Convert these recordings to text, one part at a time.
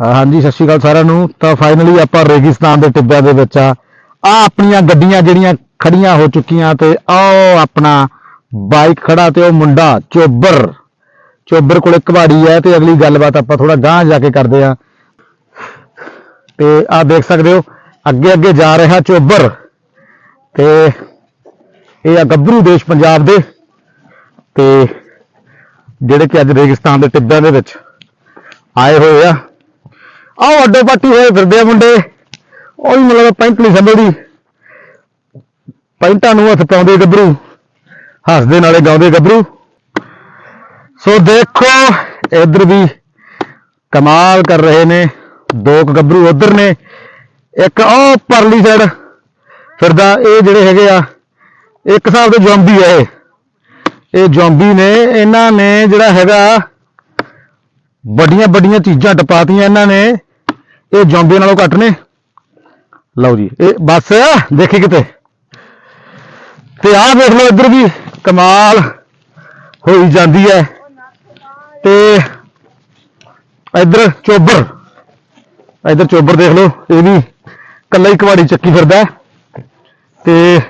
ਹਾਂਜੀ, ਸਤਿ ਸ਼੍ਰੀ ਅਕਾਲ ਸਾਰਿਆਂ ਨੂੰ। ਤਾਂ ਫਾਈਨਲੀ ਆਪਾਂ ਰੇਗਿਸਤਾਨ ਦੇ ਟਿੱਬਿਆਂ ਦੇ ਵਿੱਚ ਆ। ਆ ਆਪਣੀਆਂ ਗੱਡੀਆਂ ਜਿਹੜੀਆਂ ਖੜੀਆਂ ਹੋ ਚੁੱਕੀਆਂ ਤੇ ਆਹ ਆਪਣਾ ਬਾਈਕ ਖੜਾ ਤੇ ਉਹ ਮੁੰਡਾ ਚੋਬਰ। ਚੋਬਰ ਕੋਲ ਕਬਾੜੀ ਹੈ ਤੇ ਅਗਲੀ ਗੱਲਬਾਤ ਆਪਾਂ ਥੋੜਾ ਗਾਂਹ ਜਾ ਕੇ ਕਰਦੇ ਆ ਤੇ ਆ ਦੇਖ ਸਕਦੇ ਹੋ ਅੱਗੇ ਅੱਗੇ ਜਾ ਰਿਹਾ ਚੋਬਰ। ਤੇ ਇਹ ਆ ਗੱਭਰੂ ਦੇਸ਼ ਪੰਜਾਬ ਦੇ। ਤੇ ਜਿਹੜੇ ਕਿ ਅੱਜ ਰੇਗਿਸਤਾਨ ਦੇ ਟਿੱਬਿਆਂ ਦੇ ਵਿੱਚ ਆਏ ਹੋਏ ਆ। ਆਹ ਅੱਡੋ ਪੱਟੀ ਹੋਏ ਫਿਰਦੇ ਆ ਮੁੰਡੇ। ਉਹ ਵੀ ਮਤਲਬ ਪੈਂਟ ਨਹੀਂ ਸੰਭਲਦੀ। ਪੈਂਟਾਂ ਨੂੰ ਹੱਥ ਪਾਉਂਦੇ ਗੱਭਰੂ। ਹੱਸਦੇ ਨਾਲੇ ਗਾਉਂਦੇ ਗੱਭਰੂ। ਸੋ ਦੇਖੋ, ਇਧਰ ਵੀ ਕਮਾਲ ਕਰ ਰਹੇ ਨੇ। ਦੋ ਕੁ ਗੱਭਰੂ ਉਧਰ ਨੇ। ਇੱਕ ਉਹ ਪਰਲੀ ਸਾਈਡ ਫਿਰਦਾ, ਇਹ ਜਿਹੜੇ ਹੈਗੇ ਆ, ਇੱਕ ਹਿਸਾਬ ਦੇ ਜ਼ੋਂਬੀ ਆ ਇਹ। ਇਹ ਜ਼ੋਂਬੀ ਨੇ, ਇਹਨਾਂ ਨੇ ਜਿਹੜਾ ਹੈਗਾ ਵੱਡੀਆਂ ਵੱਡੀਆਂ ਚੀਜ਼ਾਂ ਟਪਾਤੀਆਂ ਇਹਨਾਂ ਨੇ। ਇਹ ਜੌਂਬੇ ਨਾਲੋਂ ਘੱਟ ਨੇ। ਲਓ ਜੀ। ਇਹ ਬਸ ਦੇਖੀ ਕਿਤੇ। ਤੇ ਆਹ ਦੇਖ ਲਓ ਇੱਧਰ ਵੀ ਕਮਾਲ ਹੋਈ ਜਾਂਦੀ ਹੈ। ਤੇ ਇੱਧਰ ਚੋਬਰ ਇੱਧਰ ਚੋਬਰ ਦੇਖ ਲਓ ਇਹ ਵੀ ਕੱਲਾ ਹੀ ਕਵਾੜੀ ਚੱਕੀ ਫਿਰਦਾ। ਤੇ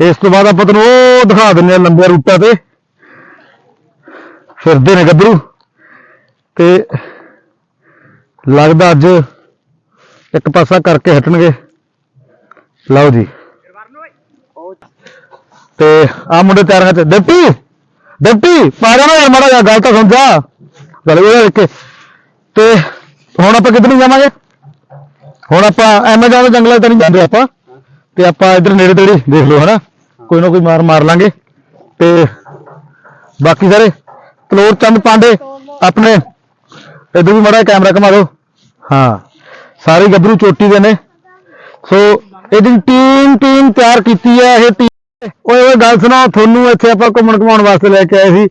ਇਸ ਤੋਂ ਬਾਅਦ ਆਪਾਂ ਤੁਹਾਨੂੰ ਉਹ ਦਿਖਾ ਦਿੰਦੇ ਆ ਲੰਬੇ ਰੂਟਾਂ ਤੇ। ਫਿਰਦੇ ਨੇ ਗੱਭਰੂ। ਤੇ ਲੱਗਦਾ ਅੱਜ ਇੱਕ ਪਾਸਾ ਕਰਕੇ ਹਟਣਗੇ। ਲਓ ਜੀ। ਤੇ ਆ ਮੁੰਡੇ ਤਿਆਰ ਹੈ ਡਿਪਟੀ ਡਿਪਟੀ ਪਾ ਜਾਣਾ ਯਾਰ ਮਾੜਾ ਜਿਹਾ ਗੱਲ ਤਾਂ ਸੁਣ ਜਾ। ਗੱਲ ਇਹ ਦੇਖ ਕੇ ਤੇ ਹੁਣ ਆਪਾਂ ਕਿੱਧਰ ਨੂੰ ਜਾਵਾਂਗੇ? ਹੁਣ ਆਪਾਂ ਐਮਾਜ਼ਨ ਦੇ ਜੰਗਲਾਂ ਤੇ ਨਹੀਂ ਜਾਂਦੇ ਆਪਾਂ। ਤੇ ਆਪਾਂ ਇੱਧਰ ਨੇੜੇ ਤੇੜੇ ਦੇਖ ਲਓ, ਹਨਾ? ਕੋਈ ਨਾ ਕੋਈ ਮਾਰ ਮਾਰ ਲਾਂਗੇ। ਤੇ ਬਾਕੀ ਸਾਰੇ ਤਲੋਰ ਚੰਦ ਪਾਂਡੇ, ਆਪਣੇ, ਇਧਰ ਵੀ ਮੜਾ ਕੈਮਰਾ ਘੁਮਾ ਦਿਓ। ਹਾਂ, ਸਾਰੇ ਗੱਭਰੂ ਚੋਟੀ ਦੇ ਨੇ। ਸੋ ਇਹਦੀ ਟੀਮ ਟੀਮ ਤਿਆਰ ਕੀਤੀ ਹੈ, ਇਹ ਟੀਮ ਓਏ ਓਏ, ਗੱਲ ਸੁਣਾ ਤੁਹਾਨੂੰ ਇੱਥੇ ਆਪਾਂ ਘੁੰਮਣ ਘੁਮਾਉਣ ਵਾਸਤੇ ਲੈ ਕੇ ਆਏ ਸੀ।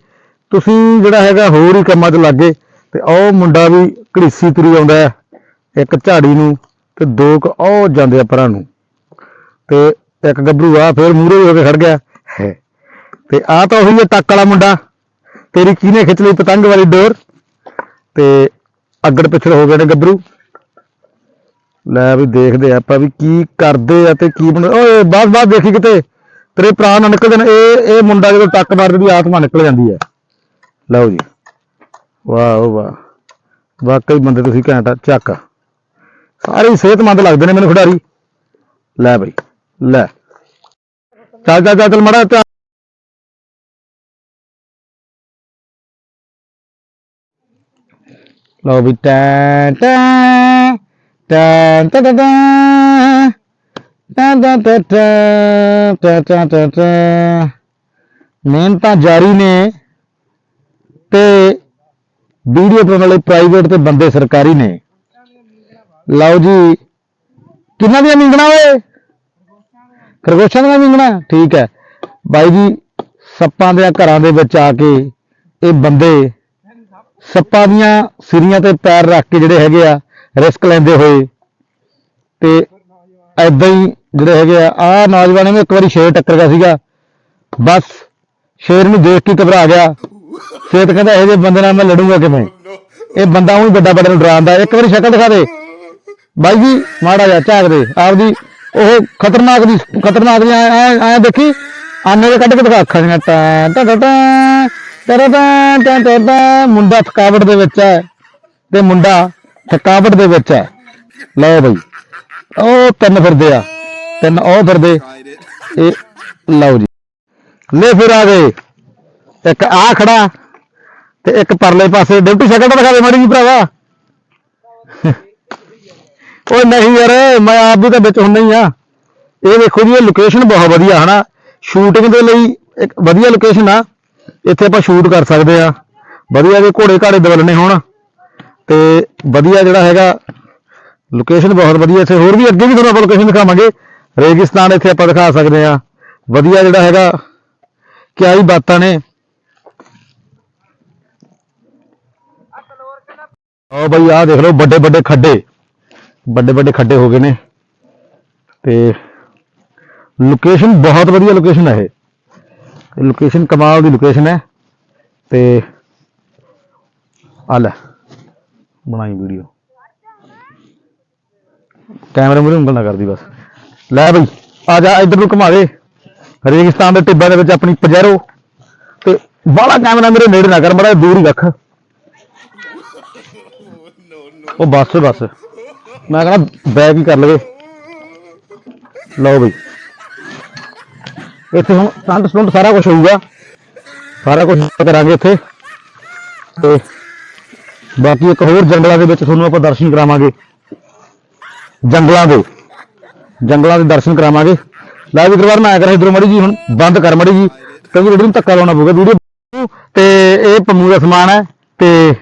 ਤੁਸੀਂ ਜਿਹੜਾ ਹੈਗਾ ਹੋਰ ਹੀ ਕੰਮਾਂ 'ਚ ਲੱਗੇ ਤੇ ਉਹ ਮੁੰਡਾ ਵੀ ਘੜੀਸੀ ਤੁਰੀ ਆਉਂਦਾ ਹੈ, ਇੱਕ ਝਾੜੀ ਨੂੰ ਤੇ ਦੋ ਕੁ ਉਹ ਜਾਂਦੇ ਆ ਪਰਾਂ ਨੂੰ। ਤੇ ਇੱਕ ਗੱਭਰੂ ਆ, ਫੇਰ ਮੂਹਰੇ ਹੋ ਕੇ ਖੜ ਗਿਆ। ਹੈ। ਤੇ ਆ ਤਾਂ ਉਹੀ ਹੈ ਟੱਕ ਵਾਲਾ ਮੁੰਡਾ। ਤੇਰੀ ਕਿਹਨੇ ਖਿੱਚ ਲਈ ਪਤੰਗ ਵਾਲੀ ਡੋਰ? ਤੇ ਅੱਗੜ ਪਿਛੜ ਹੋ ਗਏ ਨੇ ਗੱਭਰੂ। ਲੈ ਵੀ ਦੇਖਦੇ ਆਪਾਂ ਵੀ ਕੀ ਕਰਦੇ ਆ ਤੇ ਕੀ ਬਣਾ ਓਏ ਬਾਅਦ ਬਾਅਦ ਦੇਖੀ ਕਿਤੇ। ਤੇਰੇ ਪ੍ਰਾਣ ਨਾ ਨਿਕਲਦੇ ਨੇ ਇਹ ਇਹ ਮੁੰਡਾ ਜਦੋਂ ਟੱਕ ਮਾਰਦੇ ਦੀ ਆਤਮਾ ਨਿਕਲ ਜਾਂਦੀ ਹੈ। ਲਓ ਜੀ। ਵਾਹ ਵਾਹ। ਵਾਕਈ ਬੰਦੇ ਤੁਸੀਂ ਘੈਂਟ ਆ। ਚੱਕ। ਸਾਰੇ ਸਿਹਤਮੰਦ ਲੱਗਦੇ ਨੇ ਮੈਨੂੰ ਖਿਡਾਰੀ। ਲੈ ਬਈ। ਲੈ। ਚੱਲ ਚੱਲ ਚੱਲ ਚੱਲ, ਮੜਾ ਲਓ ਵੀ ਟੈਂ ਟੈਂ ਟੈਂ ਟੈਂ ਟੈਂ ਟੈਂ ਟੈਂ ਟੈਂ ਟੈਂ ਟੈਂ ਟੈਂ ਟੈਂ ਮਿਹਨਤਾਂ ਜਾਰੀ ਨੇ ਤੇ ਵੀਡੀਓ ਬਣਾਉਣ ਵਾਲੇ ਪ੍ਰਾਈਵੇਟ ਤੇ ਬੰਦੇ ਸਰਕਾਰੀ ਨੇ ਲਓ ਜੀ ਕਿੰਨਾ ਦੀਆਂ ਮਿੰਗਣਾ ਓਏ ਖਰਗੋਸ਼ਾਂ ਦੀਆਂ ਮਿੰਗਣਾ ਠੀਕ ਹੈ ਬਾਈ ਜੀ ਸੱਪਾਂ ਦੇ ਘਰਾਂ ਦੇ ਵਿੱਚ ਆ ਕੇ ਇਹ ਬੰਦੇ ਸੱਪਾਂ ਦੀਆਂ ਸਿਰੀਆਂ ਤੇ ਪੈਰ ਰੱਖ ਕੇ ਜਿਹੜੇ ਹੈਗੇ ਆ, ਰਿਸਕ ਲੈਂਦੇ ਹੋਏ ਤੇ ਐਦਾਂ ਹੀ ਜਿਹੜੇ ਹੈਗੇ ਆ ਆ ਨੌਜਵਾਨ ਨੂੰ ਇੱਕ ਵਾਰੀ ਸ਼ੇਰ ਟੱਕਰ ਗਿਆ ਸੀਗਾ। ਬਸ ਸ਼ੇਰ ਨੂੰ ਦੇਖ ਕੇ ਘਬਰਾ ਗਿਆ। ਸੇਤ ਕਹਿੰਦਾ, ਇਹੋ ਜਿਹੇ ਬੰਦੇ ਨਾਲ ਮੈਂ ਲੜੂੰਗਾ ਕਿਵੇਂ? ਇਹ ਬੰਦਾ ਉਹੀ ਵੱਡਾ ਵੱਡਾ ਨੂੰ ਡਰਾਉਂਦਾ। ਇੱਕ ਵਾਰੀ ਸ਼ਕਲ ਦਿਖਾ ਦੇ। ਬਾਈ ਜੀ, ਮਾੜਾ ਜਿਹਾ ਝਾਕ ਦੇ। ਆਪਦੀ ਉਹ ਖਤਰਨਾਕ ਦੀ ਖਤਰਨਾਕ ਦੀ ਐ ਐ ਦੇਖੀ। ਆਨੇ ਦੇ ਕੱਢ ਕੇ ਦਿਖਾ ਅੱਖਾਂ ਦੀਆਂ ਟੈਂ ਟੈਂ ਟੈਂ। ਟੈਂ ਟੈਂ ਟੈਂ ਟੈਂ ਮੁੰਡਾ ਥਕਾਵਟ ਦੇ ਵਿੱਚ ਹੈ ਤੇ ਮੁੰਡਾ ਥਕਾਵਟ ਦੇ ਵਿੱਚ ਹੈ। ਲਓ ਬਈ, ਉਹ ਤਿੰਨ ਫਿਰਦੇ ਆ, ਤਿੰਨ ਉਹ ਫਿਰਦੇ, ਇਹ ਲਓ ਜੀ। ਲੈ ਫਿਰ ਆ ਗਏ, ਇੱਕ ਆ ਖੜਾ ਤੇ ਇੱਕ ਪਰਲੇ ਪਾਸੇ, ਡਿਊਟੀ ਸ਼ਕਲ ਦਿਖਾ ਦੇ ਮਾੜੀ ਜੀ ਭਰਾਵਾ। ਉਹ ਨਹੀਂ ਯਾਰ, ਮੈਂ ਆਪ ਵੀ ਤਾਂ ਵਿੱਚ ਹੁੰਦਾ ਹੀ ਆ। ਇਹ ਦੇਖੋ ਜੀ, ਇਹ ਲੋਕੇਸ਼ਨ ਬਹੁਤ ਵਧੀਆ ਹਨਾ। ਸ਼ੂਟਿੰਗ ਦੇ ਲਈ ਇੱਕ ਵਧੀਆ ਲੋਕੇਸ਼ਨ ਆ। ਇੱਥੇ ਆਪਾਂ ਸ਼ੂਟ ਕਰ ਸਕਦੇ ਆ। ਵਧੀਆ ਜੇ ਘੋੜੇ ਘਾੜੇ ਦਵਲਣੇ ਹੋਣ, ਤੇ ਵਧੀਆ ਜਿਹੜਾ ਹੈਗਾ ਲੋਕੇਸ਼ਨ ਬਹੁਤ ਵਧੀਆ ਇੱਥੇ। ਹੋਰ ਵੀ ਅੱਗੇ ਵੀ ਤੁਹਾਨੂੰ ਆਪਾਂ ਲੋਕੇਸ਼ਨ ਦਿਖਾਵਾਂਗੇ। ਰੇਗਿਸਤਾਨ ਇੱਥੇ ਆਪਾਂ ਦਿਖਾ ਸਕਦੇ ਆ। ਵਧੀਆ ਜਿਹੜਾ ਹੈਗਾ ਕਿਆ ਹੀ ਬਾਤਾਂ ਨੇ। ਆਓ ਬਈ, ਆਹ ਦੇਖ ਲਓ, ਵੱਡੇ ਵੱਡੇ ਖੱਡੇ। ਵੱਡੇ ਵੱਡੇ ਖੱਡੇ ਹੋ ਗਏ ਨੇ। ਤੇ ਲੋਕੇਸ਼ਨ ਬਹੁਤ ਵਧੀਆ ਲੋਕੇਸ਼ਨ ਹੈ ਇਹ। ਲੋਕੇਸ਼ਨ ਕਮਾਲ ਦੀ ਲੋਕੇਸ਼ਨ ਹੈ ਤੇ ਆ ਲੈ, ਬਣਾਈ ਵੀਡੀਓ ਕੈਮਰੇ ਮੂਹਰੇ ਉਂਗਲ ਨਾ ਕਰਦੀ ਬਸ। ਲੈ ਬਈ, ਆ ਜਾ ਇੱਧਰ ਨੂੰ ਘੁਮਾ ਦੇ। ਰੇਗਿਸਤਾਨ ਦੇ ਟਿੱਬਾਂ ਦੇ ਵਿੱਚ ਆਪਣੀ ਪਜੈਰੋ ਤੇ ਬਾਹਲਾ ਕੈਮਰਾ ਮੇਰੇ ਨੇੜੇ ਨਾ ਕਰ ਮੜਾ ਦੂਰ ਹੀ ਰੱਖ। ਉਹ ਬਸ ਬਸ। ਮੈਂ ਕਹਿੰਦਾ ਬੈਕ ਹੀ ਕਰ ਲਵੇ। ਲਓ ਬਈ। ਇੱਥੇ ਹੁਣ ਸਟੰਟ ਸਟੰਟ ਸਾਰਾ ਕੁਝ ਹੋਊਗਾ। ਸਾਰਾ ਕੁਝ ਕਰਾਂਗੇ ਇੱਥੇ। ਤੇ ਬਾਕੀ ਇੱਕ ਹੋਰ ਜੰਗਲਾਂ ਦੇ ਵਿੱਚ ਤੁਹਾਨੂੰ ਆਪਾਂ ਦਰਸ਼ਨ ਕਰਾਵਾਂਗੇ। ਜੰਗਲਾਂ ਦੇ। ਜੰਗਲਾਂ ਦੇ ਦਰਸ਼ਨ ਕਰਾਵਾਂਗੇ। ਲੈ ਵੀ ਕਰਵਾਰ ਮੈਂ ਆਇਆ ਕਰਾਂ ਮੜੀ ਜੀ, ਹੁਣ ਬੰਦ ਕਰ ਮੜੀ ਜੀ। ਕਿਉਂਕਿ ਵੀਡੀਓ ਨੂੰ ਧੱਕਾ ਲਾਉਣਾ ਪਊਗਾ ਵੀਡੀਓ ਤੇ ਇਹ ਪੰਮੂ ਦਾ ਸਮਾਨ ਹੈ। ਤੇ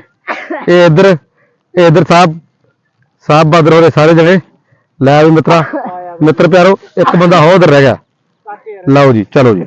ਇਹ ਇੱਧਰ ਇਹ ਇੱਧਰ ਸਾਹਿਬ ਸਾਹਿਬ ਬਾਦਰ ਹੋਰੇ ਸਾਰੇ ਜਣੇ। ਲੈ ਵੀ ਮਿੱਤਰਾ, ਮਿੱਤਰ ਪਿਆਰੋ, ਇੱਕ ਬੰਦਾ ਹੋਰ ਉੱਧਰ ਰਹਿ ਗਿਆ। ਲਓ ਜੀ ਚਲੋ ਜੀ।